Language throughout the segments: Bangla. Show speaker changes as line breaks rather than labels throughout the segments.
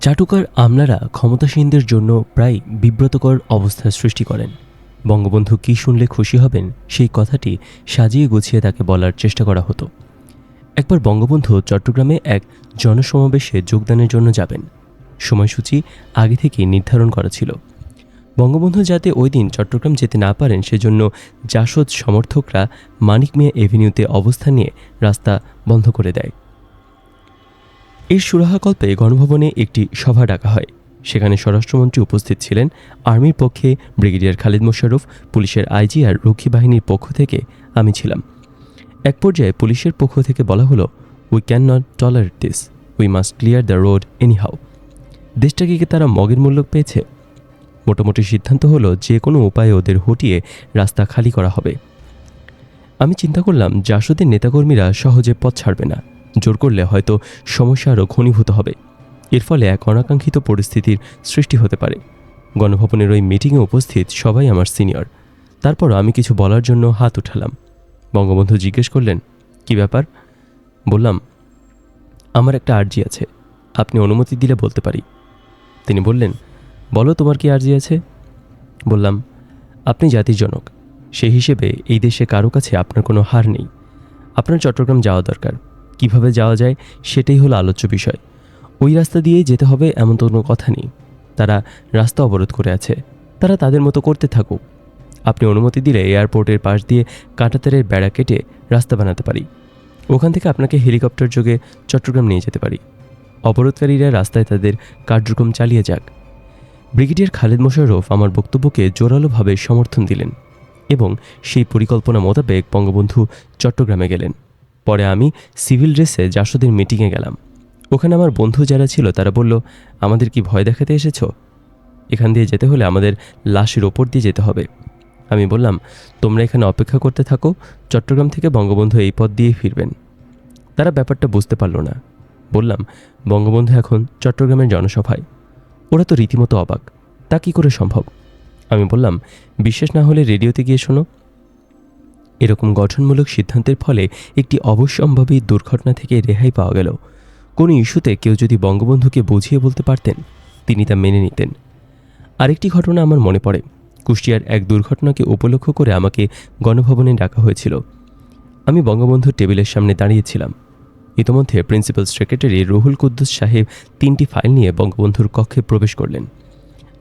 চাটুকার আমলারা ক্ষমতাসীনদের জন্য প্রায় বিব্রতকর অবস্থার সৃষ্টি করেন। বঙ্গবন্ধু কী শুনলে খুশি হবেন সেই কথাটি সাজিয়ে গুছিয়ে তাকে বলার চেষ্টা করা হতো। একবার বঙ্গবন্ধু চট্টগ্রামে এক জনসমাবেশে যোগদানের জন্য যাবেন। সময়সূচি আগে থেকেই নির্ধারণ করা ছিল। বঙ্গবন্ধু যাতে ওই দিন চট্টগ্রাম যেতে না পারেন সেজন্য জাসদ সমর্থকরা মানিক মিয়া এভিনিউতে অবস্থান নিয়ে রাস্তা বন্ধ করে দেয়। এর সুরাহাকল্পে গণভবনে একটি সভা ডাকা হয়। সেখানে স্বরাষ্ট্রমন্ত্রী উপস্থিত ছিলেন আর্মির পক্ষে ব্রিগেডিয়ার খালিদ মোশারফ পুলিশের আইজি আর রক্ষী বাহিনীর পক্ষ থেকে আমি ছিলাম। এক পর্যায়ে পুলিশের পক্ষ থেকে বলা হলো we can not tolerate this we must clear the road anyhow দেশটাকে কি তারা মগের মূল্য পেয়েছে? মোটামুটি সিদ্ধান্ত হলো যে কোনো উপায়ে ওদের হটিয়ে রাস্তা খালি করা হবে। আমি চিন্তা করলাম, জাসদের নেতাকর্মীরা সহজে পথ ছাড়বে না। জোর করলে হয়তো সমস্যা আরও ঘনীভূত হবে। এর ফলে এক অনাকাঙ্ক্ষিত পরিস্থিতির সৃষ্টি হতে পারে। গণভবনের ওই মিটিংয়ে উপস্থিত সবাই আমার সিনিয়র। তারপর আমি কিছু বলার জন্য হাত উঠালাম। বঙ্গবন্ধু জিজ্ঞেস করলেন, কি ব্যাপার? বললাম, আমার একটা আর্জি আছে। আপনি অনুমতি দিলে বলতে পারি। তিনি বললেন, বলো তোমার কি আর্জি আছে? বললাম, আপনি জাতির জনক। সেই হিসেবে এই দেশে কারও কাছে আপনার কোনো হার নেই। আপনার চট্টগ্রাম যাওয়া দরকার। কীভাবে যাওয়া যায় সেটাই হলো আলোচ্য বিষয়। ওই রাস্তা দিয়েই যেতে হবে এমন তো কোনো কথা নেই। তারা রাস্তা অবরোধ করে আছে। তারা তাদের মতো করতে থাকুক। আপনি অনুমতি দিলে এয়ারপোর্টের পাশ দিয়ে কাঁটাতারের বেড়া কেটে রাস্তা বানাতে পারি। ওখান থেকে আপনাকে হেলিকপ্টার যোগে চট্টগ্রাম নিয়ে যেতে পারি। অবরোধকারীরা রাস্তায় তাদের কার্যক্রম চালিয়ে যাক। ব্রিগেডিয়ার খালেদ মোশাররফ আমার বক্তব্যকে জোরালোভাবে সমর্থন দিলেন এবং সেই পরিকল্পনা মোতাবেক বঙ্গবন্ধু চট্টগ্রামে গেলেন। পরে আমি সিভিল ড্রেসে জাসদের মিটিংয়ে গেলাম। ওখানে আমার বন্ধু যারা ছিল তারা বলল, আমাদের কি ভয় দেখাতে এসেছ? এখান দিয়ে যেতে হলে আমাদের লাশের ওপর দিয়ে যেতে হবে। আমি বললাম, তোমরা এখানে অপেক্ষা করতে থাকো, চট্টগ্রাম থেকে বঙ্গবন্ধু এই পথ দিয়ে ফিরবেন। তারা ব্যাপারটা বুঝতে পারল না। বললাম, বঙ্গবন্ধু এখন চট্টগ্রামের জনসভায়। ওরা তো রীতিমতো অবাক। তা কী করে সম্ভব? আমি বললাম, বিশ্বাস না হলে রেডিওতে গিয়ে শোনো। এরকম গঠনমূলক সিদ্ধান্তের ফলে একটি অবশ্যম্ভাবী দুর্ঘটনা থেকে রেহাই পাওয়া গেল। কোনো ইস্যুতে কেউ যদি বঙ্গবন্ধুকে বুঝিয়ে বলতে পারতেন, তিনি তা মেনে নিতেন। আরেকটি ঘটনা আমার মনে পড়ে। কুষ্টিয়ার এক দুর্ঘটনাকে উপলক্ষ করে আমাকে গণভবনে ডাকা হয়েছিল। আমি বঙ্গবন্ধুর টেবিলের সামনে দাঁড়িয়েছিলাম। ইতোমধ্যে প্রিন্সিপাল সেক্রেটারি রুহুল কুদ্দুস সাহেব তিনটি ফাইল নিয়ে বঙ্গবন্ধুর কক্ষে প্রবেশ করলেন।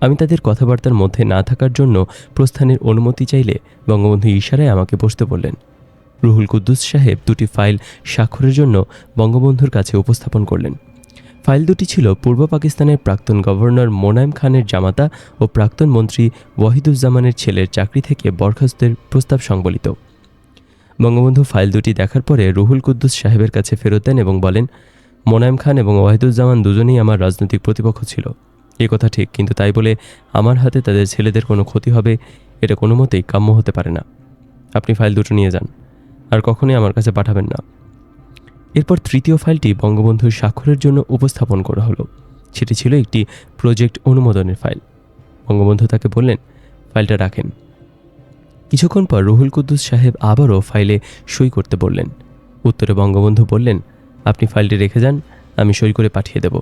আমি তাদের কথাবার্তার মধ্যে না থাকার জন্য প্রস্থানের অনুমতি চাইলে বঙ্গবন্ধু ইশারায় আমাকে বসতে বললেন। রুহুল কুদ্দুস সাহেব দুটি ফাইল স্বাক্ষরের জন্য বঙ্গবন্ধুর কাছে উপস্থাপন করলেন। ফাইল দুটি ছিল পূর্ব পাকিস্তানের প্রাক্তন গভর্নর মোনায়েম খানের জামাতা ও প্রাক্তন মন্ত্রী ওয়াহিদুজ্জামানের ছেলের চাকরি থেকে বরখাস্তের প্রস্তাব সংবলিত। বঙ্গবন্ধু ফাইল দুটি দেখার পরে রুহুল কুদ্দুস সাহেবের কাছে ফেরত দেন এবং বলেন, মোনায়েম খান এবং ওয়াহিদুজ্জামান দুজনেই আমার রাজনৈতিক প্রতিপক্ষ ছিল। এ কথা ঠিক, কিন্তু তাই বলে আমার হাতে তাদের ছেলেদের কোনো ক্ষতি হবে, এটা কোনো মতেই কাম্য হতে পারে না। আপনি ফাইল দুটো নিয়ে যান, আর কখনোই আমার কাছে পাঠাবেন না। এরপর তৃতীয় ফাইলটি বঙ্গবন্ধুর স্বাক্ষরের জন্য উপস্থাপন করা হলো। সেটি ছিল একটি প্রজেক্ট অনুমোদনের ফাইল। বঙ্গবন্ধু তাকে বললেন, ফাইলটা রাখেন। কিছুক্ষণ পর রুহুল কুদ্দুস সাহেব আবারও ফাইলে সই করতে বললেন। উত্তরে বঙ্গবন্ধু বললেন, আপনি ফাইলটি রেখে যান, আমি সই করে পাঠিয়ে দেব।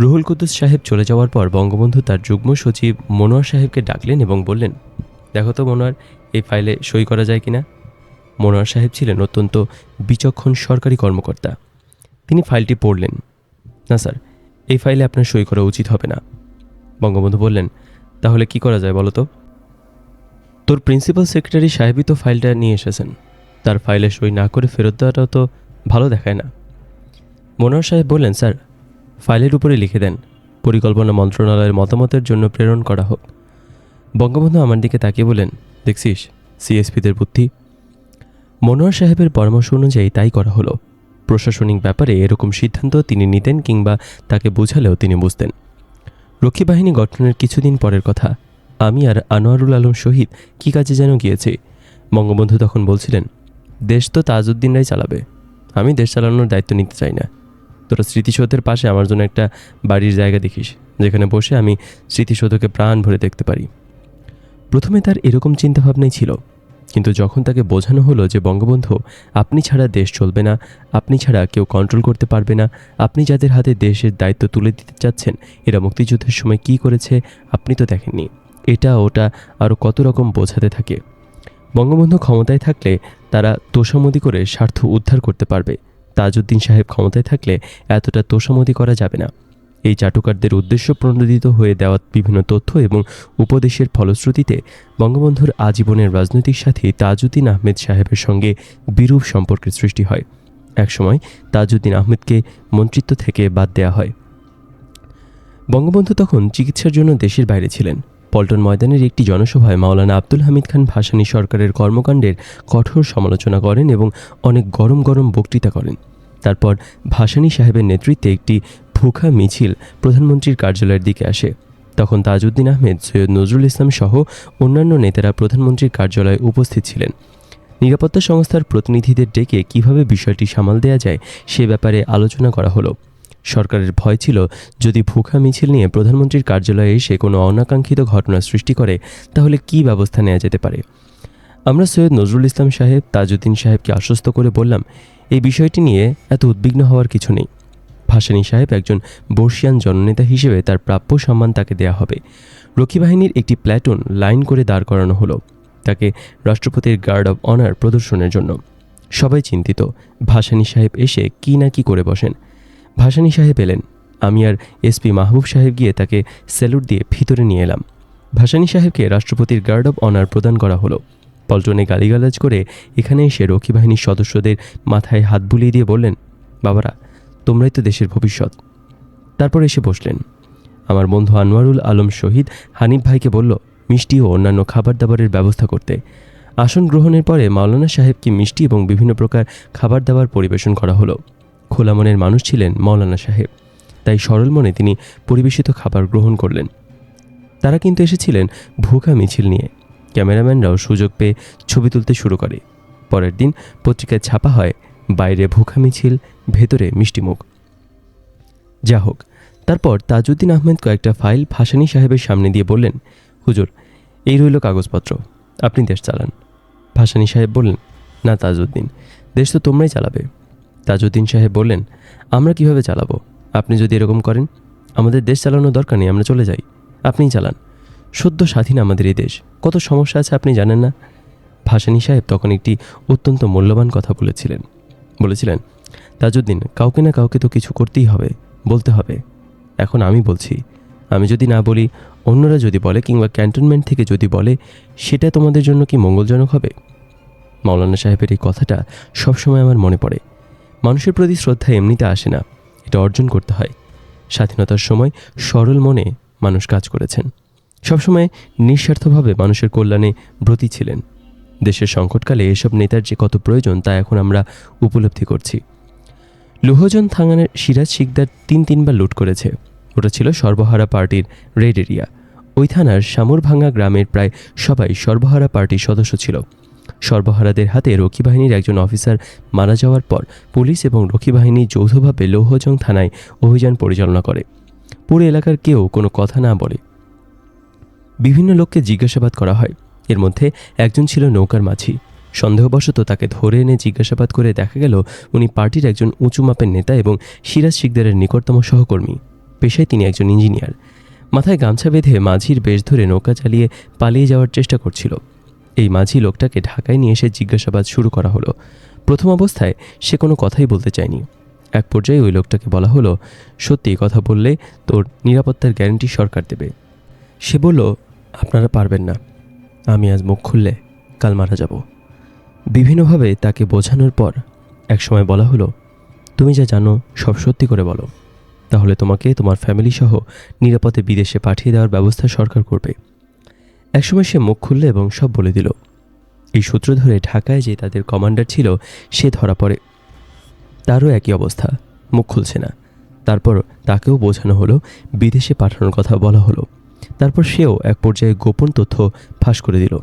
রুহুল কুদ্দুস সাহেব চলে যাওয়ার পর বঙ্গবন্ধু তার যুগ্ম সচিব মনোয়ার সাহেবকে ডাকলেন এবং বললেন, দেখো তো মনোয়ার, এই ফাইলে সই করা যায় কিনা? মনোয়ার সাহেব ছিলেন অত্যন্ত বিচক্ষণ সরকারি কর্মকর্তা। তিনি ফাইলটি পড়লেন। না স্যার, এই ফাইলে আপনার সই করা উচিত হবে না। বঙ্গবন্ধু বললেন, তাহলে কি করা যায় বলো তো? তোর প্রিন্সিপাল সেক্রেটারি সাহেবই তো ফাইলটা নিয়ে এসেছেন। তার ফাইলে সই না করে ফেরত দেওয়াটাও তো ভালো দেখায় না। মনোয়ার সাহেব বললেন, স্যার ফাইলের উপরে লিখে দেন, পরিকল্পনা মন্ত্রণালয়ের মতামতের জন্য প্রেরণ করা হোক। বঙ্গবন্ধু আমার দিকে তাকিয়ে বলেন, দেখছিস, সিএসপিদের বুদ্ধি? মনোয়ার সাহেবের পরামর্শ অনুযায়ী তাই করা হলো। প্রশাসনিক ব্যাপারে এরকম সিদ্ধান্ত তিনি নিতেন কিংবা তাকে বোঝালেও তিনি বুঝতেন। রক্ষী বাহিনী গঠনের কিছুদিন পরের কথা, আমি আর আনোয়ারুল আলম শহীদ কী কাজে যেন গিয়েছি? বঙ্গবন্ধু তখন বলছিলেন, দেশ তো তাজউদ্দিনরাই চালাবে। আমি দেশ চালানোর দায়িত্ব নিতে চাই না। তোরা স্মৃতিসৌধের পাশে আমার জন্য একটা বাড়ির জায়গা দেখিস, যেখানে বসে আমি স্মৃতিসৌধকে প্রাণ ভরে দেখতে পারি। প্রথমে তার এরকম চিন্তাভাবনাই ছিল, কিন্তু যখন তাকে বোঝানো হলো যে, বঙ্গবন্ধু, আপনি ছাড়া দেশ চলবে না, আপনি ছাড়া কেউ কন্ট্রোল করতে পারবে না, আপনি যাদের হাতে দেশের দায়িত্ব তুলে দিতে চাচ্ছেন, এরা মুক্তিযুদ্ধের সময় কি করেছে, আপনি তো দেখেননি। এটা ওটা আরও কত রকম বোঝাতে থাকে। বঙ্গবন্ধু ক্ষমতায় থাকলে তারা তোষামদি করে স্বার্থ উদ্ধার করতে পারবে। তাজউদ্দিন সাহেব ক্ষমতায় থাকলে এতটা তোষামদি করা যাবে না। এই চাটুকারদের উদ্দেশ্য প্রণোদিত হয়ে দেওয়া বিভিন্ন তথ্য এবং উপদেশের ফলশ্রুতিতে বঙ্গবন্ধুর আজীবনের রাজনৈতিক সাথী তাজউদ্দিন আহমেদ সাহেবের সঙ্গে বিরূপ সম্পর্কের সৃষ্টি হয়। একসময় তাজউদ্দিন আহমেদকে মন্ত্রিত্ব থেকে বাদ দেওয়া হয়। বঙ্গবন্ধু তখন চিকিৎসার জন্য দেশের বাইরে ছিলেন। পল্টন ময়দানের একটি জনসভায় মাওলানা আব্দুল হামিদ খান ভাসানী সরকারের কর্মকাণ্ডের কঠোর সমালোচনা করেন এবং অনেক গরম গরম বক্তৃতা করেন। তারপর ভাসানী সাহেবের নেতৃত্বে একটি ভুখা মিছিল প্রধানমন্ত্রীর কার্যালয়ের দিকে আসে। তখন তাজউদ্দিন আহমেদ, সৈয়দ নজরুল ইসলাম সহ অন্যান্য নেতারা প্রধানমন্ত্রীর কার্যালয়ে উপস্থিত ছিলেন। নিরাপত্তা সংস্থার প্রতিনিধিদের ডেকে কীভাবে বিষয়টি সামাল দেওয়া যায় সে ব্যাপারে আলোচনা করা হলো। সরকারের ভয় ছিল, যদি ভুখা মিছিল নিয়ে প্রধানমন্ত্রীর কার্যালয়ে এসে কোনো অনাকাঙ্ক্ষিত ঘটনা সৃষ্টি করে, তাহলে কী ব্যবস্থা নেওয়া যেতে পারে? আমরা সৈয়দ নজরুল ইসলাম সাহেব, তাজউদ্দিন সাহেবকে আশ্বস্ত করে বললাম এই বিষয়টি নিয়ে এত উদ্বিগ্ন হওয়ার কিছু নেই। ভাসানী সাহেব একজন বর্ষিয়ান জননেতা হিসেবে তার প্রাপ্য সম্মান তাকে দেয়া হবে। রক্ষী বাহিনীর একটি প্ল্যাটুন লাইন করে দাঁড় করানো হলো। তাকে রাষ্ট্রপতির গার্ড অব অনার প্রদর্শনের জন্য। সবাই চিন্তিত, ভাসানী সাহেব এসে কি না কি করে বসেন। ভাসানী সাহেব এলেন। আমি আর এসপি মাহবুব সাহেব গিয়ে তাকে স্যালুট দিয়ে ভিতরে নিয়ে এলাম। ভাসানী সাহেবকে রাষ্ট্রপতির গার্ড অব অনার প্রদান করা হলো। পল্টনে গালিগালাজ করে এখানে এসে রক্ষী বাহিনীর সদস্যদের মাথায় হাত বুলিয়ে দিয়ে বললেন, বাবারা, তোমরাই তো দেশের ভবিষ্যৎ। তারপর এসে বসলেন। আমার বন্ধু আনোয়ারুল আলম শহীদ হানিফ ভাইকে বলল, মিষ্টি ও অন্যান্য খাবার দাবারের ব্যবস্থা করতে। আসন গ্রহণের পরে মাওলানা সাহেবকে মিষ্টি এবং বিভিন্ন প্রকার খাবার দাবার পরিবেশন করা হলো। খোলা মনের মানুষ ছিলেন মাওলানা সাহেব, তাই সরল মনে তিনি পরিবেশিত খাবার গ্রহণ করলেন। তারা কিন্তু এসেছিলেন ভুখা মিছিল নিয়ে। ক্যামেরাম্যানরাও সুযোগ পেয়ে ছবি তুলতে শুরু করে। পরের দিন পত্রিকায় ছাপা হয়, বাইরে ভুখা মিছিল, ভেতরে মিষ্টিমুখ যা হোক, তারপর তাজউদ্দিন আহমেদ কয়েকটা ফাইল ভাসানী সাহেবের সামনে দিয়ে বললেন, হুজুর, এই রইল কাগজপত্র, আপনি দেশ চালান। ভাসানী সাহেব বললেন, না তাজউদ্দিন, দেশ তো তোমরাই চালাবে। তাজউদ্দিন সাহেব বললেন, আমরা কীভাবে চালাবো? আপনি যদি এরকম করেন, আমাদের দেশ চালানোর দরকার নেই, আমরা চলে যাই। আপনিই চালান। সদ্য স্বাধীন আমাদের এই দেশ। কত সমস্যা আছে আপনি জানেন না? ভাসানী সাহেব তখন একটি অত্যন্ত মূল্যবান কথা বলেছিলেন। বলেছিলেন, তাজউদ্দিন, কাউকে না কাউকে তো কিছু করতেই হবে, বলতে হবে। এখন আমি বলছি, আমি যদি না বলি, অন্যরা যদি বলে কিংবা ক্যান্টনমেন্ট থেকে যদি বলে, সেটা তোমাদের জন্য কি মঙ্গলজনক হবে? মাওলানা সাহেবের এই কথাটা সবসময় আমার মনে পড়ে। মানুষের প্রতি শ্রদ্ধা এমনিতে আসে না, এটা অর্জন করতে হয়। স্বাধীনতার সময় সরল মনে মানুষ কাজ করেছেন। সবসময় নিঃস্বার্থভাবে মানুষের কল্যাণে ব্রতী ছিলেন। দেশের সংকটকালে এসব নেতার যে কত প্রয়োজন তা এখন আমরা উপলব্ধি করছি। লোহজন থাঙ্গানের সিরাজ শিকদার তিন তিনবার লুট করেছে। ওটা ছিল সর্বহারা পার্টির রেড এরিয়া। ওই থানার শামুরভাঙ্গা গ্রামের প্রায় সবাই সর্বহারা পার্টির সদস্য ছিল। সর্বহারাদের হাতে রক্ষী বাহিনীর একজন অফিসার মারা যাওয়ার পর পুলিশ এবং রক্ষী বাহিনী যৌথভাবে লৌহজং থানায় অভিযান পরিচালনা করে। পুরো এলাকার কেউ কোনো কথা না বলে বিভিন্ন লোককে জিজ্ঞাসাবাদ করা হয়। এর মধ্যে একজন ছিল নৌকার মাঝি। সন্দেহবশত তাকে ধরে এনে জিজ্ঞাসাবাদ করে দেখা গেল, উনি পার্টির একজন উঁচু মাপের নেতা এবং সিরাজ শিকদারের নিকটতম সহকর্মী। পেশায় তিনি একজন ইঞ্জিনিয়ার। মাথায় গামছা বেঁধে মাঝির বেশ ধরে নৌকা চালিয়ে পালিয়ে যাওয়ার চেষ্টা করছিল। এই মাঝি লোকটাকে ঢাকায় নিয়ে এসে জিজ্ঞাসাবাদ শুরু করা হলো। প্রথম অবস্থায় সে কোনো কথাই বলতে চায়নি। এক পর্যায়ে ওই লোকটাকে বলা হলো, সত্যি কথা বললে তোর নিরাপত্তার গ্যারান্টি সরকার দেবে। সে বলল আপনারা পারবেন না। আমি আজ মুখ খুললে কাল মারা যাব। বিভিন্নভাবে তাকে বোঝানোর পর একসময় বলা হলো, তুমি যা জানো সব সত্যি করে বলো। তাহলে তোমাকে, তোমার ফ্যামিলি সহ নিরাপদে বিদেশে পাঠিয়ে দেওয়ার ব্যবস্থা সরকার করবে। একসময় সে মুখ খুললে এবং সব বলে দিল, এই সূত্র ধরে ঢাকায় যে তাদের কমান্ডার ছিল, সে ধরা পড়ে। তারও একই অবস্থা, মুখ খুলছে না। তারপর তাকেও বোঝানো হলো, বিদেশে পাঠানোর কথা বলা হলো। তারপর সেও এক পর্যায়ে গোপন তথ্য ফাঁস করে দিল।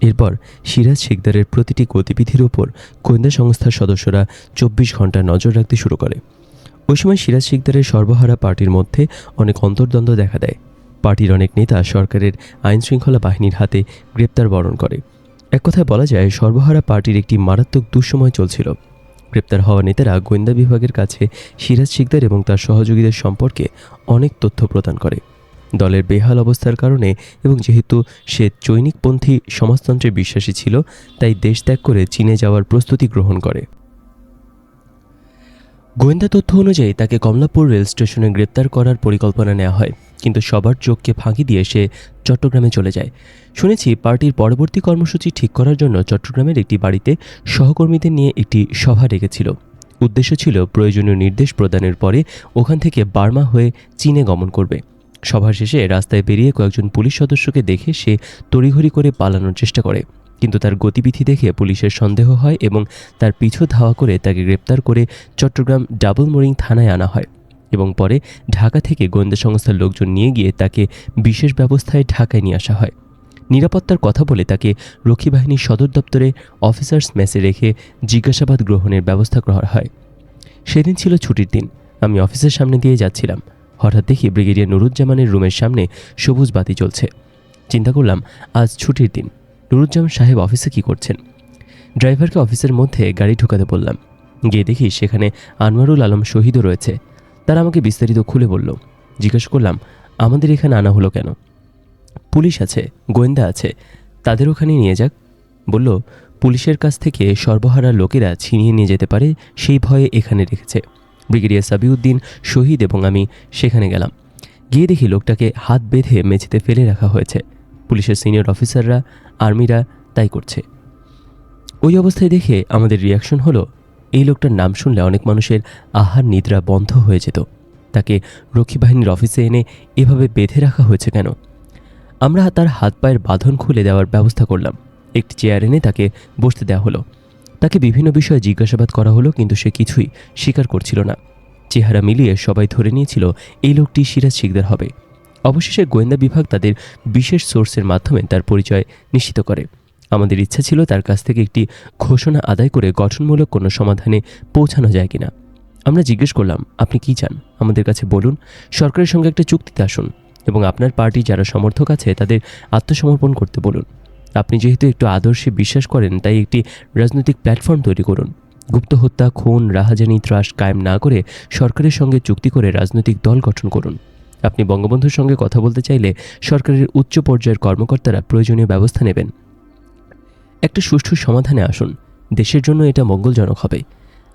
এরপর সিরাজ শিকদারের প্রতিটি গতিবিধির ওপর গোয়েন্দা সংস্থার সদস্যরা চব্বিশ ঘণ্টা নজর রাখতে শুরু করে। ওই সময় সিরাজ শিকদারের সর্বহারা পার্টির মধ্যে অনেক অন্তর্দ্বন্দ্ব দেখা দেয়। পার্টির অনেক নেতা সরকারের আইন শৃঙ্খলা বাহিনীর হাতে গ্রেপ্তার বরণ করে। এক কথায় বলা যায়, সর্বহারা পার্টির একটি মারাত্মক দুঃসময় চলছিল। গ্রেপ্তার হওয়া নেতারা গোয়েন্দা বিভাগের কাছে সিরাজ শিকদার এবং তার সহযোগীদের সম্পর্কে অনেক তথ্য প্রদান করে। দলের বেহাল অবস্থার কারণে এবং যেহেতু সে চৈনিকপন্থী সমাজতন্ত্রে বিশ্বাসী ছিল, তাই দেশ ত্যাগ করে চীনে যাওয়ার প্রস্তুতি গ্রহণ করে। গোয়েন্দা তথ্য অনুযায়ী তাকে কমলাপুর রেল স্টেশনে গ্রেপ্তার করার পরিকল্পনা নেওয়া হয়, কিন্তু সবার চোখকে ফাঁকি দিয়ে সে চট্টগ্রামে চলে যায়। শুনেছি পার্টির পরবর্তী কর্মসূচি ঠিক করার জন্য চট্টগ্রামের একটি বাড়িতে সহকর্মীদের নিয়ে একটি সভা ডেকেছিল। উদ্দেশ্য ছিল প্রয়োজনীয় নির্দেশ প্রদানের পরে ওখান থেকে বার্মা হয়ে চীনে গমন করবে। সভা শেষে রাস্তায় বেরিয়ে কয়েকজন পুলিশ সদস্যকে দেখে সে তড়িঘড়ি করে পালানোর চেষ্টা করে। কিন্তু তার গতিবিধি দেখে পুলিশের সন্দেহ হয় এবং তার পিছু ধাওয়া করে তাকে গ্রেপ্তার করে চট্টগ্রাম ডাবল মোরিং থানায় আনা হয় এবং পরে ঢাকা থেকে গোয়েন্দা সংস্থার লোকজন নিয়ে গিয়ে তাকে বিশেষ ব্যবস্থায় ঢাকায় নিয়ে আসা হয়। নিরাপত্তার কথা বলে তাকে রক্ষী বাহিনীর সদর দপ্তরে অফিসার্স মেসে রেখে জিজ্ঞাসাবাদ গ্রহণের ব্যবস্থা করা হয়। সেদিন ছিল ছুটির দিন। আমি অফিসের সামনে দিয়ে যাচ্ছিলাম। হঠাৎ দেখি ব্রিগেডিয়ার নুরুজ্জামানের রুমের সামনে সবুজ বাতি চলছে চিন্তা করলাম, আজ ছুটির দিন। নুরুজ্জামান সাহেব অফিসে কি করছেন? ড্রাইভারকে অফিসের মধ্যে গাড়ি ঢোকাতে বললাম। গিয়ে দেখি সেখানে আনোয়ারুল আলম শহীদও রয়েছে। তারা আমাকে বিস্তারিত খুলে বলল। জিজ্ঞেস করলাম, আমাদের এখানে আনা হলো কেন? পুলিশ আছে, গোয়েন্দা আছে। তাদের ওখানে নিয়ে যাক। বলল, পুলিশের কাছ থেকে সর্বহারা লোকেরা ছিনিয়ে নিয়ে যেতে পারে, সেই ভয়ে এখানে রেখেছে। ব্রিগেডিয়ার সাবিউদ্দিন শহীদ এবং আমি সেখানে গেলাম। গিয়ে দেখি লোকটাকে হাত বেঁধে মেঝেতে ফেলে রাখা হয়েছে। পুলিশের সিনিয়র অফিসাররা, আর্মিরা তাই করছে। ওই অবস্থায় দেখে আমাদের রিয়াকশন হলো, এই লোকটার নাম শুনলে অনেক মানুষের আহার নিদ্রা বন্ধ হয়ে যেত। তাকে রক্ষী বাহিনীর অফিসে এনে এভাবে বেঁধে রাখা হয়েছে কেন? আমরা তার হাত পায়ের বাঁধন খুলে দেওয়ার ব্যবস্থা করলাম। একটি চেয়ার এনে তাকে বসতে দেওয়া হলো। তাকে বিভিন্ন বিষয়ে জিজ্ঞাসাবাদ করা হলো, কিন্তু সে কিছুই স্বীকার করছিল না। চেহারা মিলিয়ে সবাই ধরে নিয়েছিল, এই লোকটি সিরাজ শিকদার হবে। অবশেষে গোয়েন্দা বিভাগ তাদের বিশেষ সোর্সের মাধ্যমে তার পরিচয় নিশ্চিত করে। আমাদের ইচ্ছা ছিল তার কাছ থেকে একটি ঘোষণা আদায় করে গঠনমূলক কোনো সমাধানে পৌঁছানো যায় কিনা। আমরা জিজ্ঞেস করলাম, আপনি কি চান? আমাদের কাছে বলুন। সরকারের সঙ্গে একটা চুক্তিতে আসুন এবং আপনার পার্টি যারা সমর্থক আছে তাদের আত্মসমর্পণ করতে বলুন। আপনি যেহেতু একটু আদর্শে বিশ্বাস করেন, তাই একটি রাজনৈতিক প্ল্যাটফর্ম তৈরি করুন। গুপ্ত হত্যা, খুন, রাহাজানি, ত্রাস কায়েম না করে সরকারের সঙ্গে চুক্তি করে রাজনৈতিক দল গঠন করুন। আপনি বঙ্গবন্ধুর সঙ্গে কথা বলতে চাইলে সরকারের উচ্চ পর্যায়ের কর্মকর্তারা প্রয়োজনীয় ব্যবস্থা নেবেন। একটা সুষ্ঠু সমাধানে আসুন। দেশের জন্য এটা মঙ্গলজনক হবে।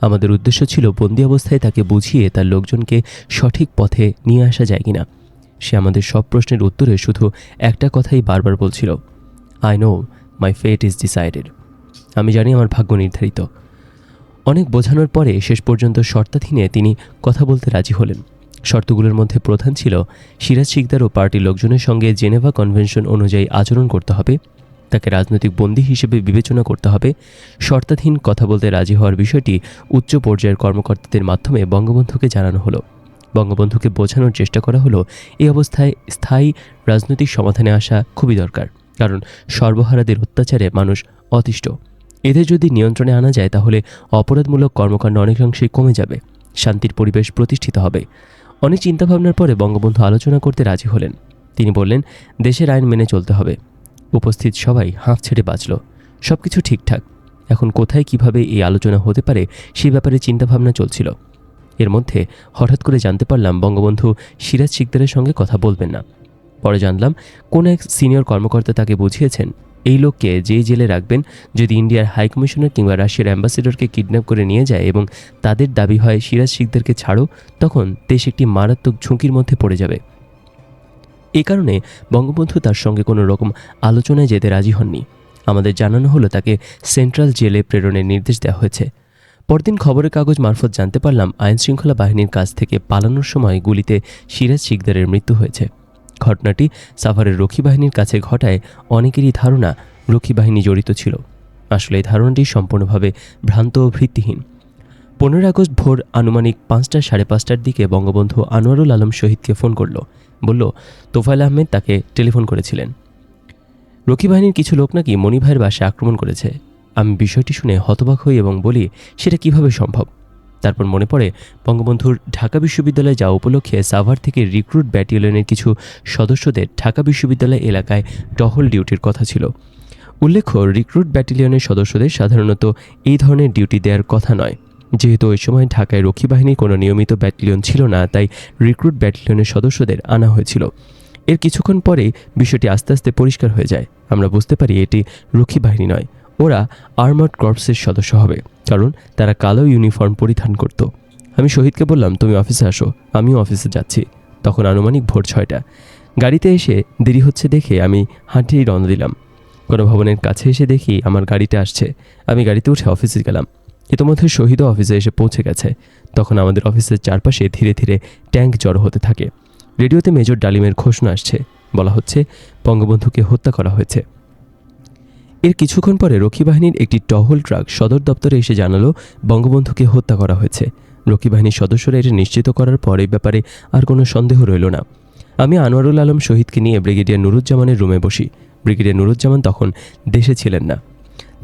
আমাদের উদ্দেশ্য ছিল বন্দি অবস্থায় তাকে বুঝিয়ে তার লোকজনকে সঠিক পথে নিয়ে আসা যায় কিনা। সে আমাদের সব প্রশ্নের উত্তরে শুধু একটা কথাই বারবার বলছিল। I know my fate is decided আমি জানি আমার ভাগ্য নির্ধারিত। অনেক বোঝানোর পরে শেষ পর্যন্ত শর্তাধীনে তিনি কথা বলতে রাজি হলেন। শর্তগুলোর মধ্যে প্রধান ছিল, সিরাজ শিকদার ও পার্টির লোকজনের সঙ্গে জেনেভা কনভেনশন অনুযায়ী আচরণ করতে হবে, তাকে রাজনৈতিক বন্দী হিসেবে বিবেচনা করতে হবে, শর্তাধীন কথা বলতে রাজি হওয়ার বিষয়টি উচ্চ পর্যায়ের কর্মকর্তাদের মাধ্যমে বঙ্গবন্ধুকে জানানো হলো। বঙ্গবন্ধুকে বোঝানোর চেষ্টা করা হলো, এই অবস্থায় স্থায়ী রাজনৈতিক সমাধানে আসা খুবই দরকার। কারণ সর্বহারাদের অত্যাচারে মানুষ অতিষ্ঠ। এদের যদি নিয়ন্ত্রণে আনা যায়, তাহলে অপরাধমূলক কর্মকাণ্ড অনেকাংশেই কমে যাবে, শান্তির পরিবেশ প্রতিষ্ঠিত হবে। অনেক চিন্তাভাবনার পরে বঙ্গবন্ধু আলোচনা করতে রাজি হলেন। তিনি বললেন, দেশের আইন মেনে চলতে হবে। উপস্থিত সবাই হাঁফ ছেড়ে বাঁচল। সব কিছু ঠিকঠাক। এখন কোথায় কীভাবে এই আলোচনা হতে পারে, সে ব্যাপারে চিন্তাভাবনা চলছিল। এর মধ্যে হঠাৎ করে জানতে পারলাম, বঙ্গবন্ধু সিরাজ শিকদারের সঙ্গে কথা বলবেন না। পরে জানলাম, কোন এক সিনিয়র কর্মকর্তা তাকে বুঝিয়েছেন, এই লোককে যেই জেলে রাখবেন যদি ইন্ডিয়ার হাইকমিশনার কিংবা রাশিয়ার অ্যাম্বাসেডরকে কিডন্যাপ করে নিয়ে যায় এবং তাদের দাবি হয় সিরাজ শিকদারকে ছাড়ো, তখন দেশ একটি মারাত্মক ঝুঁকির মধ্যে পড়ে যাবে। এ কারণে বঙ্গবন্ধু তার সঙ্গে কোনো রকম আলোচনায় যেতে রাজি হননি। আমাদের জানানো হলো তাকে সেন্ট্রাল জেলে প্রেরণের নির্দেশ দেওয়া হয়েছে। পরদিন খবরের কাগজ মারফত জানতে পারলাম আইন শৃঙ্খলা বাহিনীর কাছ থেকে পালানোর সময় গুলিতে সিরাজ শিকদারের মৃত্যু হয়েছে। ঘটনাটি সাভারের রক্ষী বাহিনীর কাছে ঘটায় অনেকেরই ধারণা রক্ষী বাহিনী জড়িত ছিল। আসলে এই ধারণাটি সম্পূর্ণভাবে ভ্রান্ত ও ভিত্তিহীন। পনেরোই আগস্ট ভোর আনুমানিক পাঁচটা সাড়ে পাঁচটার দিকে বঙ্গবন্ধু আনোয়ারুল আলম শহীদকে ফোন করল। বলল, তোফায়েল আহমেদ তাকে টেলিফোন করেছিলেন। রক্ষী বাহিনীর কিছু লোক নাকি মণি বাসায় আক্রমণ করেছে। আমি বিষয়টি শুনে হতবাক হই এবং বলি, সেটা কীভাবে সম্ভব? তারপর মনে পড়ে, বঙ্গবন্ধুর ঢাকা বিশ্ববিদ্যালয়ে যাওয়া উপলক্ষে সাভার থেকে রিক্রুট ব্যাটালিয়নের কিছু সদস্যদের ঢাকা বিশ্ববিদ্যালয় এলাকায় টহল ডিউটির কথা ছিল। উল্লেখ্য, রিক্রুট ব্যাটালিয়নের সদস্যদের সাধারণত এই ধরনের ডিউটি দেওয়ার কথা নয়। যেহেতু ওই সময় ঢাকায় রক্ষী বাহিনীর কোনো নিয়মিত ব্যাটালিয়ন ছিল না, তাই রিক্রুট ব্যাটালিয়নের সদস্যদের আনা হয়েছিল। এর কিছুক্ষণ পরেই বিষয়টি আস্তে আস্তে পরিষ্কার হয়ে যায়। আমরা বুঝতে পারি এটি রক্ষী বাহিনী নয়। ওরা আর্মার্ড কর্পসের সদস্য হবে, কারণ তারা কালো ইউনিফর্ম পরিধান করত। আমি শহীদকে বললাম, তুমি অফিসে আসো, আমিও অফিসে যাচ্ছি। তখন আনুমানিক ভোর ছয়টা। গাড়িতে এসে দেরি হচ্ছে দেখে আমি হাঁটিয়ে রওনা দিলাম। কোনো ভবনের কাছে এসে দেখি আমার গাড়িটা আসছে। আমি গাড়িতে উঠে অফিসে গেলাম। ইতোমধ্যে শহীদও অফিসে এসে পৌঁছে গেছে। তখন আমাদের অফিসের চারপাশে ধীরে ধীরে ট্যাঙ্ক জড়ো হতে থাকে। রেডিওতে মেজর ডালিমের ঘোষণা আসছে। বলা হচ্ছে, বঙ্গবন্ধুকে হত্যা করা হয়েছে। এর কিছুক্ষণ পরে রক্ষী বাহিনীর একটি টহল ট্রাক সদর দপ্তরে এসে জানালো, বঙ্গবন্ধুকে হত্যা করা হয়েছে। রক্ষী বাহিনীর সদস্যরা এটা নিশ্চিত করার পর এই ব্যাপারে আর কোনো সন্দেহ রইল না। আমি আনোয়ারুল আলম শহীদকে নিয়ে ব্রিগেডিয়ার নুরুজ্জামানের রুমে বসি। ব্রিগেডিয়ার নুরুজ্জামান তখন দেশে ছিলেন না।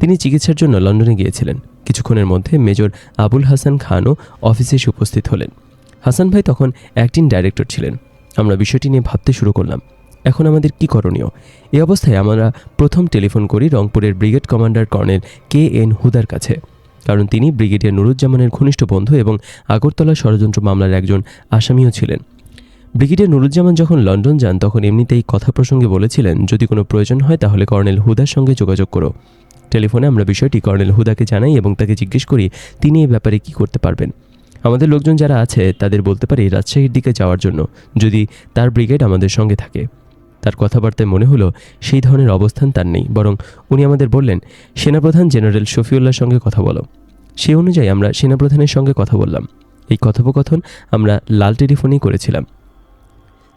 তিনি চিকিৎসার জন্য লন্ডনে গিয়েছিলেন। কিছুক্ষণের মধ্যে মেজর আবুল হাসান খানও অফিসে এসে উপস্থিত হলেন। হাসান ভাই তখন অ্যাক্টিং ডাইরেক্টর ছিলেন। আমরা বিষয়টি নিয়ে ভাবতে শুরু করলাম। এখন আমাদের কি করণীয়? এই অবস্থায় আমরা প্রথম টেলিফোন করি রংপুরের brigade commander colonel K N হুদার কাছে। কারণ তিনি ব্রিগেডিয়ার নুরুজ্জামানের ঘনিষ্ঠ বন্ধু এবং আগরতলা ষড়যন্ত্র মামলার একজন আসামিও ছিলেন। ব্রিগেডিয়ার নুরুজ্জামান যখন লন্ডন যান, তখন এমনিতেই কথা প্রসঙ্গে বলেছিলেন, যদি কোনো প্রয়োজন হয় তাহলে কর্নেল হুদার সঙ্গে যোগাযোগ করো। টেলিফোনে আমরা বিষয়টি কর্নেল হুদাকে জানাই এবং তাকে জিজ্ঞেস করি, তিনি এই ব্যাপারে কি করতে পারবেন? আমাদের লোকজন যারা আছে, তাদের বলতে পারি রাজশাহীর দিকে যাওয়ার জন্য, যদি তার ব্রিগেড আমাদের সঙ্গে থাকে। তার কথাবার্তায় মনে হলো সেই ধরনের অবস্থান তার নেই, বরং উনি আমাদের বললেন, সেনাপ্রধান জেনারেল শফিউল্লাহর সঙ্গে কথা বলো। সেই অনুযায়ী আমরা সেনাপ্রধানের সঙ্গে কথা বললাম। এই কথোপকথন আমরা লাল টেলিফোনেই করেছিলাম।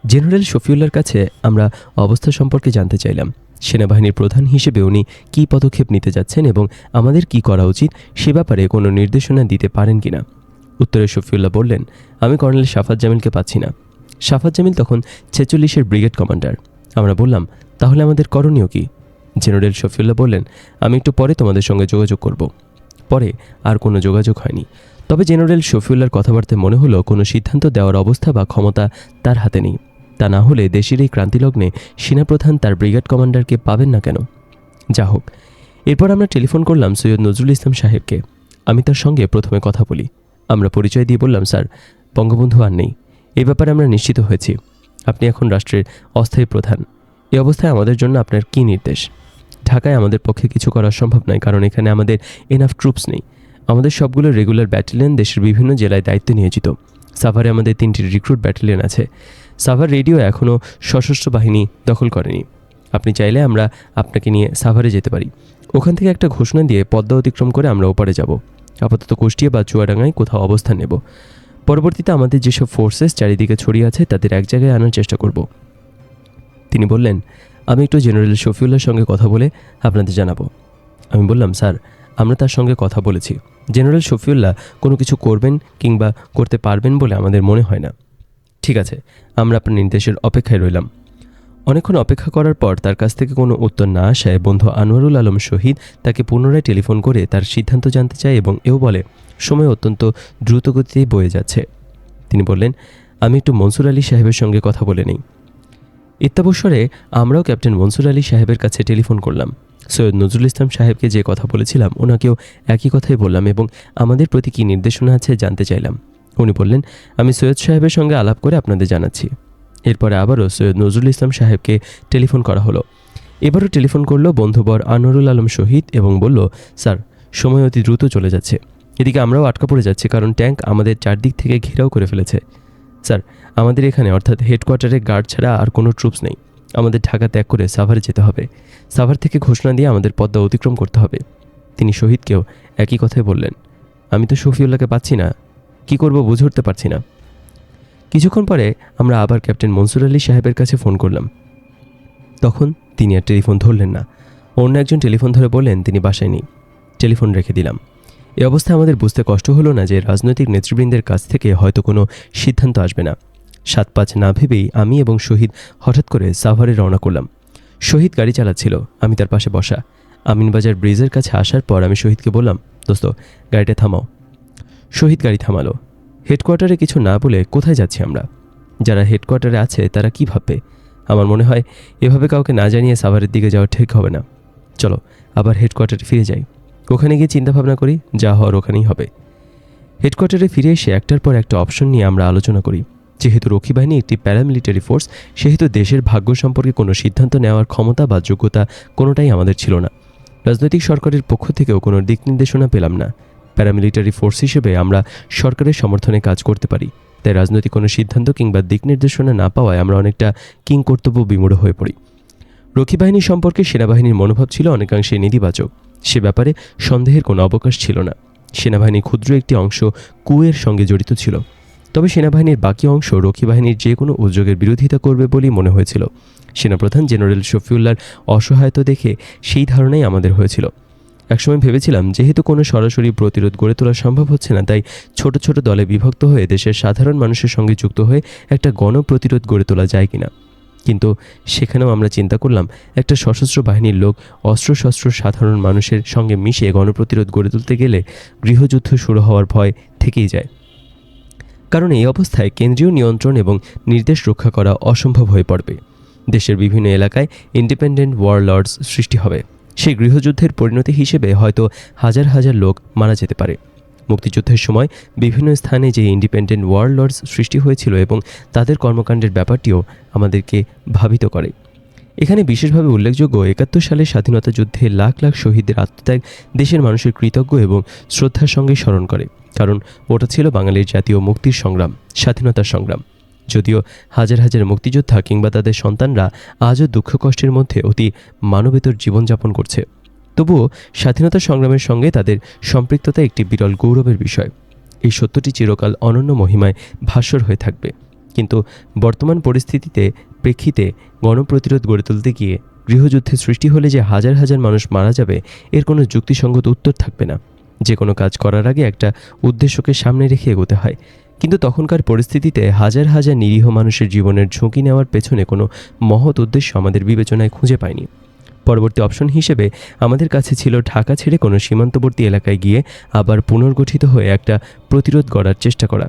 জেনারেল শফিউল্লার কাছে আমরা অবস্থা সম্পর্কে জানতে চাইলাম। সেনাবাহিনীর প্রধান হিসেবে উনি কী পদক্ষেপ নিতে যাচ্ছেন এবং আমাদের কি করা উচিত সে ব্যাপারে কোনো নির্দেশনা দিতে পারেন কিনা? উত্তরে শফিউল্লাহ বললেন, আমি কর্নেল সাফাত জামিলকে পাচ্ছি না। সাফাত জামিল তখন ছেচল্লিশের ব্রিগেড কমান্ডার। আমরা বললাম, তাহলে আমাদের করণীয় কি? জেনারেল শফিউল্লাহ বললেন, আমি একটু পরে তোমাদের সঙ্গে যোগাযোগ করব। পরে আর কোনো যোগাযোগ হয়নি। তবে জেনারেল শফিউল্লার কথাবার্তায় মনে হলো কোনো সিদ্ধান্ত দেওয়ার অবস্থা বা ক্ষমতা তার হাতে নেই। তা না হলে দেশের এই ক্রান্তিলগ্নে সেনাপ্রধান তার ব্রিগেড কমান্ডারকে পাবেন না কেন? যা হোক, এরপর আমরা টেলিফোন করলাম সৈয়দ নজরুল ইসলাম সাহেবকে। আমি তার সঙ্গে প্রথমে কথা বলি। আমরা পরিচয় দিয়ে বললাম, স্যার, বঙ্গবন্ধু আর নেই। এ ব্যাপারে আমরা নিশ্চিত হয়েছি। আপনি এখন রাষ্ট্রের অস্থায়ী প্রধান। এই অবস্থায় আমাদের জন্য আপনার কী নির্দেশ? ঢাকায় আমাদের পক্ষে কিছু করা সম্ভব নয়, কারণ এখানে আমাদের এনাফ ট্রুপস নেই। আমাদের সবগুলো রেগুলার ব্যাটালিয়ন দেশের বিভিন্ন জেলায় দায়িত্ব নিয়োজিত। সাভারে আমাদের তিনটি রিক্রুট ব্যাটালিয়ন আছে। সাভার রেডিও এখনও সশস্ত্র বাহিনী দখল করেনি। আপনি চাইলে আমরা আপনাকে নিয়ে সাভারে যেতে পারি। ওখান থেকে একটা ঘোষণা দিয়ে পদ্মা অতিক্রম করে আমরা ওপারে যাব। আপাতত কুষ্টিয়া বা চুয়াডাঙ্গায় কোথাও অবস্থান নেব। পরবর্তীতে আমাদের যেসব ফোর্সেস চারিদিকে ছড়িয়ে আছে, তাদের এক জায়গায় আনার চেষ্টা করব। তিনি বললেন, আমি একটু জেনারেল শফিউল্লার সঙ্গে কথা বলে আপনাদের জানাব। আমি বললাম, স্যার, আমরা তার সঙ্গে কথা বলেছি। জেনারেল শফিউল্লাহ কোনো কিছু করবেন কিংবা করতে পারবেন বলে আমাদের মনে হয় না। ঠিক আছে, আমরা আপনার নির্দেশের অপেক্ষায় রইলাম। অনেকক্ষণ অপেক্ষা করার পর তার কাছ থেকে কোনো উত্তর না আসায় বন্ধু আনোয়ারুল আলম শহীদ তাকে পুনরায় টেলিফোন করে তার সিদ্ধান্ত জানতে চায় এবং এও বলে, সময় অত্যন্ত দ্রুতগতিতেই বয়ে যাচ্ছে। তিনি বললেন, আমি একটু মনসুর আলী সাহেবের সঙ্গে কথা বলে নিই। ইত্যাবসরে আমরাও ক্যাপ্টেন মনসুর আলী সাহেবের কাছে টেলিফোন করলাম। সৈয়দ নজরুল ইসলাম সাহেবকে যে কথা বলেছিলাম, ওনাকেও একই কথাই বললাম এবং আমাদের প্রতি কী নির্দেশনা আছে জানতে চাইলাম। উনি বললেন, আমি সৈয়দ সাহেবের সঙ্গে আলাপ করে আপনাদের জানাচ্ছি। এরপরে আবারও সৈয়দ নজরুল ইসলাম সাহেবকে টেলিফোন করা হলো। এবারও টেলিফোন করল বন্ধুবর আনোয়ারুল আলম শহীদ এবং বলল, স্যার, সময় অতি দ্রুত চলে যাচ্ছে। এদিকে আমরাও আটকা পড়ে যাচ্ছি কারণ ট্যাঙ্ক আমাদের চারদিক থেকে ঘেরাও করে ফেলেছে। স্যার, আমাদের এখানে অর্থাৎ হেডকোয়ার্টারে গার্ড ছাড়া আর কোনো ট্রুপস নেই। আমাদের ঢাকা ত্যাগ করে সাভারে যেতে হবে। সাভার থেকে ঘোষণা দিয়ে আমাদের পদ্মা অতিক্রম করতে হবে। তিনি শহীদকেও একই কথাই বললেন, আমি তো শফিউল্লাহকে পাচ্ছি না। কি করব বুঝে উঠতে পারছি না। কিছুক্ষণ পরে আমরা আবার ক্যাপ্টেন মনসুর আলী সাহেবের কাছে ফোন করলাম। তখন তিনি আর টেলিফোন ধরলেন না। অন্য একজন টেলিফোন ধরে বললেন, তিনি বাসায় নেই। টেলিফোন রেখে দিলাম। এ অবস্থায় আমাদের বুঝতে কষ্ট হলো না যে রাজনৈতিক নেতৃবৃন্দের কাছ থেকে হয়তো কোনো সিদ্ধান্ত আসবে না। সাত পাঁচ না ভেবেই আমি এবং শহীদ হঠাৎ করে সাভারে রওনা করলাম। শহীদ গাড়ি চালাচ্ছিল, আমি তার পাশে বসা। আমিনবাজার ব্রিজের কাছে আসার পর আমি শহীদকে বললাম, দোস্ত, গাড়িটা থামাও। শহীদ গাড়ি থামালো। হেডকোয়ার্টারে কিছু না বলে কোথায় যাচ্ছি আমরা? যারা হেডকোয়ার্টারে আছে, তারা কি ভাববে? আমার মনে হয় এভাবে কাউকে না জানিয়ে সাভারের দিকে যাওয়া ঠিক হবে না। চলো, আবার হেডকোয়ার্টারে ফিরে যাই। ওখানে গিয়ে চিন্তাভাবনা করি, যা হওয়ার ওখানেই হবে। হেডকোয়ার্টারে ফিরে এসে একটার পর একটা অপশন নিয়ে আমরা আলোচনা করি। যেহেতু রক্ষী বাহিনী একটি প্যারামিলিটারি ফোর্স, সেহেতু দেশের ভাগ্য সম্পর্কে কোনো সিদ্ধান্ত নেওয়ার ক্ষমতা বা যোগ্যতা কোনোটাই আমাদের ছিল না। রাজনৈতিক সরকারের পক্ষ থেকেও কোনো দিক নির্দেশনা পেলাম না। প্যারামিলিটারি ফোর্স হিসেবে আমরা সরকারের সমর্থনে কাজ করতে পারি। তাই রাজনৈতিক কোনো সিদ্ধান্ত কিংবা দিক নির্দেশনা না পাওয়ায় আমরা অনেকটা কিং কর্তব্য বিমূঢ় হয়ে পড়ি। রক্ষী বাহিনী সম্পর্কে সেনাবাহিনীর মনোভাব ছিল অনেকাংশে নেতিবাচক। সে ব্যাপারে সন্দেহের কোনো অবকাশ ছিল না। সেনাবাহিনীর ক্ষুদ্র একটি অংশ কুয়ের সঙ্গে জড়িত ছিল। তবে সেনাবাহিনীর বাকি অংশ রক্ষী বাহিনীর যে কোনো উদ্যোগের বিরোধিতা করবে বলেই মনে হয়েছিল। সেনাপ্রধান জেনারেল শফিউল্লার অসহায়তা দেখে সেই ধারণাই আমাদের হয়েছিল। একসময় ভেবেছিলাম, যেহেতু কোনো সরাসরি প্রতিরোধ গড়ে তোলা সম্ভব হচ্ছে না, তাই ছোট ছোট দলে বিভক্ত হয়ে দেশের সাধারণ মানুষের সঙ্গে যুক্ত হয়ে একটা গণপ্রতিরোধ গড়ে তোলা যায় কিনা? কিন্তু সেখানেও আমরা চিন্তা করলাম, একটা সশস্ত্র বাহিনীর লোক অস্ত্রশস্ত্র সাধারণ মানুষের সঙ্গে মিশে গণপ্রতিরোধ গড়ে তুলতে গেলে গৃহযুদ্ধ শুরু হওয়ার ভয় থেকেই যায়। কারণ এই অবস্থায় কেন্দ্রীয় নিয়ন্ত্রণ এবং নির্দেশ রক্ষা করা অসম্ভব হয়ে পড়বে। দেশের বিভিন্ন এলাকায় ইন্ডিপেন্ডেন্ট ওয়ারলর্ডস সৃষ্টি হবে। সেই গৃহযুদ্ধের পরিণতি হিসেবে হয়তো হাজার হাজার লোক মারা যেতে পারে। মুক্তিযুদ্ধের সময় বিভিন্ন স্থানে যে ইন্ডিপেন্ডেন্ট ওয়ারলর্ডস সৃষ্টি হয়েছিল এবং তাদের কর্মকাণ্ডের ব্যাপারটিও আমাদেরকে ভাবিত করে। এখানে বিশেষভাবে উল্লেখযোগ্য একাত্তর সালের স্বাধীনতা যুদ্ধে লাখ লাখ শহীদদের আত্মত্যাগ দেশের মানুষের কৃতজ্ঞ এবং শ্রদ্ধার সঙ্গে স্মরণ করে, কারণ ওটা ছিল বাঙালির জাতীয় মুক্তির সংগ্রাম, স্বাধীনতার সংগ্রাম। যদিও হাজার হাজার মুক্তিযোদ্ধা কিংবা তাদের সন্তানরা আজও দুঃখ কষ্টের মধ্যে অতি মানবেতর জীবনযাপন করছে। তবুও স্বাধীনতা সংগ্রামের সঙ্গে তাদের সম্পৃক্ততা একটি বিরল গৌরবের বিষয়। এই সত্যটি চিরকাল অনন্য মহিমায় ভাস্বর হয়ে থাকবে। কিন্তু বর্তমান পরিস্থিতিতে প্রেক্ষিতে গণপ্রতিরোধ গড়ে তুলতে গিয়ে গৃহযুদ্ধের সৃষ্টি হলে যে হাজার হাজার মানুষ মারা যাবে, এর কোনো যুক্তিসঙ্গত উত্তর থাকবে না। যে কোনো কাজ করার আগে একটা উদ্দেশ্যকে সামনে রেখে এগোতে হয়। কিন্তু তখনকার পরিস্থিতিতে হাজার হাজার নিরীহ মানুষের জীবনের ঝুঁকি নেওয়ার পেছনে কোনো মহৎ উদ্দেশ্য আমাদের বিবেচনায় খুঁজে পায়নি। পরবর্তী অপশন হিসেবে আমাদের কাছে ছিল ঢাকা ছেড়ে কোনো সীমান্তবর্তী এলাকায় গিয়ে আবার পুনর্গঠিত হয়ে একটা প্রতিরোধ গড়ার চেষ্টা করা।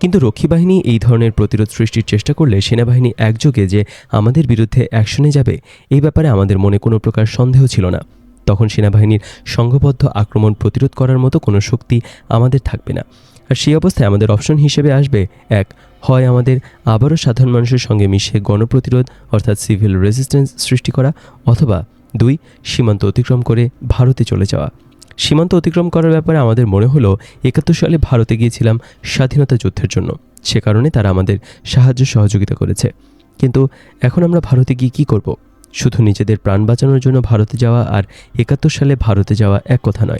কিন্তু রক্ষী বাহিনী এই ধরনের প্রতিরোধ সৃষ্টির চেষ্টা করলে সেনাবাহিনী একযোগে যে আমাদের বিরুদ্ধে অ্যাকশনে যাবে, এই ব্যাপারে আমাদের মনে কোনো প্রকার সন্দেহ ছিল না। তখন সেনাবাহিনীর সংঘবদ্ধ আক্রমণ প্রতিরোধ করার মতো কোনো শক্তি আমাদের থাকবে না। আর সেই অবস্থায় আমাদের অপশন হিসেবে আসবে এক, হয় আমাদের আবারও সাধারণ মানুষের সঙ্গে মিশে গণপ্রতিরোধ, অর্থাৎ সিভিল রেজিস্ট্যান্স সৃষ্টি করা, অথবা দুই, সীমান্ত অতিক্রম করে ভারতে চলে যাওয়া। সীমান্ত অতিক্রম করার ব্যাপারে আমাদের মনে হলো, একাত্তর সালে ভারতে গিয়েছিলাম স্বাধীনতা যুদ্ধের জন্য। সে কারণে তারা আমাদের সাহায্য সহযোগিতা করেছে। কিন্তু এখন আমরা ভারতে গিয়ে কী করব? শুধু নিজেদের প্রাণ বাঁচানোর জন্য ভারতে যাওয়া আর একাত্তর সালে ভারতে যাওয়া এক কথা নয়।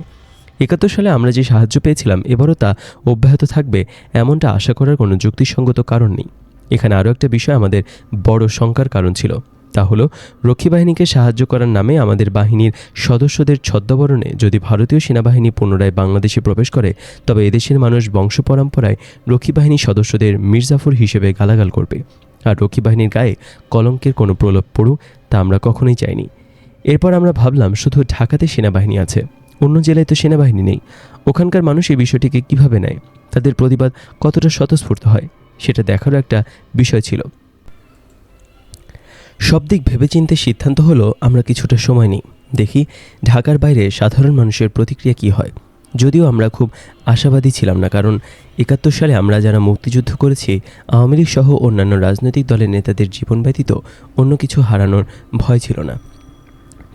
একাত্তর সালে আমরা যে সাহায্য পেয়েছিলাম, এবারও তা অব্যাহত থাকবে এমনটা আশা করার কোনো যুক্তিসঙ্গত কারণ নেই। এখানে আরও একটা বিষয় আমাদের বড় শঙ্কার কারণ ছিল। তা হলো, রক্ষী বাহিনীকে সাহায্য করার নামে আমাদের বাহিনীর সদস্যদের ছদ্মবরণে যদি ভারতীয় সেনাবাহিনী পুনরায় বাংলাদেশে প্রবেশ করে, তবে এদেশের মানুষ বংশ পরম্পরায় রক্ষী বাহিনীর সদস্যদের মির্জাফর হিসেবে গালাগাল করবে। আর রক্ষী বাহিনীর গায়ে কলঙ্কের কোনো প্রলোভ পড়ুক তা আমরা কখনোই চাইনি। এরপর আমরা ভাবলাম শুধু ঢাকাতে সেনাবাহিনী আছে। অন্য জেলায় তো সেনাবাহিনী নেই। ওখানকার মানুষ এই বিষয়টিকে কীভাবে নেয়? তাদের প্রতিবাদ কতটা স্বতঃস্ফূর্ত হয়, সেটা দেখারও একটা বিষয় ছিল। সব দিক ভেবেচিন্তে সিদ্ধান্ত হলো, আমরা কিছুটা সময় নিই। দেখি ঢাকার বাইরে সাধারণ মানুষের প্রতিক্রিয়া কী হয়। যদিও আমরা খুব আশাবাদী ছিলাম না, কারণ একাত্তর সালে আমরা যারা মুক্তিযুদ্ধ করেছি, আওয়ামী লীগ সহ অন্যান্য রাজনৈতিক দলের নেতাদের জীবন ব্যতীত অন্য কিছু হারানোর ভয় ছিল না।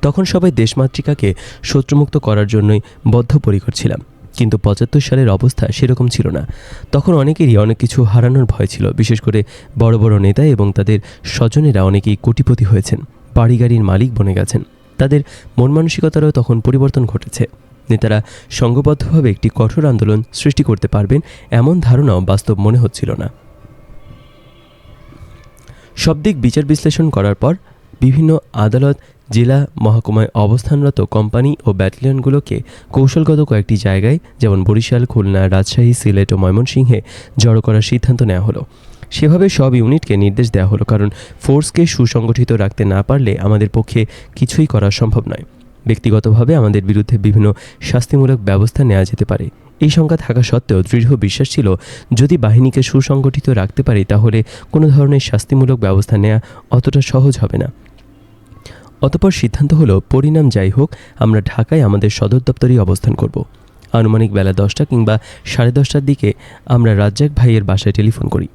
তখন সবাই দেশমাতৃকাকে শত্রুমুক্ত করার জন্যই বদ্ধপরিকর ছিলাম। কিন্তু পঁচাত্তর সালের অবস্থা সেরকম ছিল না। তখন অনেকেরই অনেক কিছু হারানোর ভয় ছিল, বিশেষ করে বড় বড় নেতা এবং তাদের স্বজনেরা অনেকেই কোটিপতি হয়েছেন, বাড়ি গাড়ির মালিক বনে গেছেন। তাদের মন মানসিকতারও তখন পরিবর্তন ঘটেছে। নেতারা সংঘবদ্ধভাবে একটি কঠোর আন্দোলন সৃষ্টি করতে পারবেন এমন ধারণাও বাস্তব মনে হচ্ছিল না। সব দিক বিচার বিশ্লেষণ করার পর বিভিন্ন আদালত জেলা মহকুমায় অবস্থানরত কোম্পানি ও ব্যাটালিয়নগুলোকে কৌশলগত কয়েকটি জায়গায়, যেমন বরিশাল, খুলনা, রাজশাহী, সিলেট ও ময়মনসিংহে জড়ো করার সিদ্ধান্ত নেওয়া হলো। সেভাবে সব ইউনিটকে নির্দেশ দেওয়া হলো, কারণ ফোর্সকে সুসংগঠিত রাখতে না পারলে আমাদের পক্ষে কিছুই করা সম্ভব নয়। ব্যক্তিগতভাবে আমাদের বিরুদ্ধে বিভিন্ন শাস্তিমূলক ব্যবস্থা নেওয়া যেতে পারে। এই সংখ্যা থাকা সত্ত্বেও দৃঢ় বিশ্বাস ছিল, যদি বাহিনীকে সুসংগঠিত রাখতে পারি, তাহলে কোনো ধরনের শাস্তিমূলক ব্যবস্থা নেওয়া অতটা সহজ হবে না। অতপর সিদ্ধান্ত হলো, পরিণাম যাই হোক, আমরা ঢাকায় আমাদের সদর দপ্তরেই অবস্থান করব। আনুমানিক বেলা দশটা কিংবা সাড়ে দশটার দিকে আমরা রাজ্জাক ভাইয়ের বাসায় টেলিফোন করি।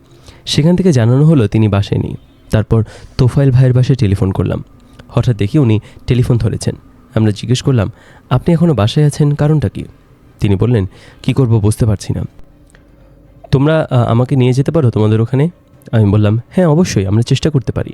সেখান থেকে জানানো হলো, তিনি বাসায় নেই। তারপর তোফাইল ভাইয়ের বাসায় টেলিফোন করলাম। হঠাৎ দেখি উনি টেলিফোন ধরেছেন। আমরা জিজ্ঞেস করলাম, আপনি এখনও বাসায় আছেন, কারণটা কি? তিনি বললেন, কি করব বুঝতে পারছি না। তোমরা আমাকে নিয়ে যেতে পারো তোমাদের ওখানে? আমি বললাম হ্যাঁ অবশ্যই, আমরা চেষ্টা করতে পারি।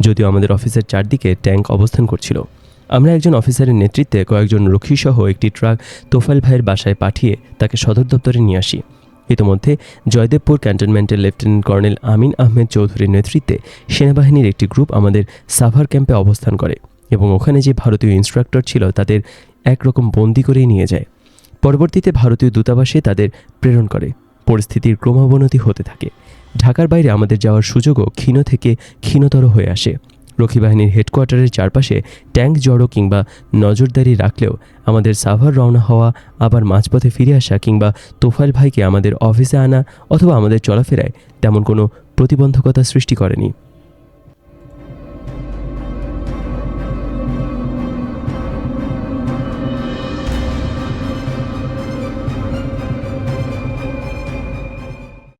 যদিও আমাদের অফিসের চারদিকে ট্যাঙ্ক অবস্থান করছিল। আমরা একজন অফিসারের নেতৃত্বে কয়েকজন রক্ষীসহ একটি ট্রাক তোফাইল ভাইয়ের বাসায় পাঠিয়ে তাকে সদর দপ্তরে নিয়ে আসি। ইতিমধ্যে জয়দেবপুর ক্যান্টনমেন্টের লেফটেন্যান্ট কর্নেল আমিন আহমেদ চৌধুরীর নেতৃত্বে সেনাবাহিনীর একটি গ্রুপ আমাদের সাভার ক্যাম্পে অবস্থান করে এবং ওখানে যে ভারতীয় ইন্সট্রাক্টর ছিল তাদের একরকম বন্দি করেই নিয়ে যায়। পরবর্তীতে ভারতীয় দূতাবাসে তাদের প্রেরণ করে। পরিস্থিতির ক্রমাবনতি হতে থাকে। ঢাকার বাইরে আমাদের যাওয়ার সুযোগও ক্ষীণ থেকে ক্ষীণতর হয়ে আসে। রক্ষী বাহিনীর হেডকোয়ার্টারের চারপাশে ট্যাঙ্ক জড়ো কিংবা নজরদারি রাখলেও আমাদের সাভার রওনা হওয়া, আবার মাঝপথে ফিরে আসা কিংবা তোফাইল ভাইকে আমাদের অফিসে আনা অথবা আমাদের চলাফেরায় তেমন কোনো প্রতিবন্ধকতা সৃষ্টি করেনি।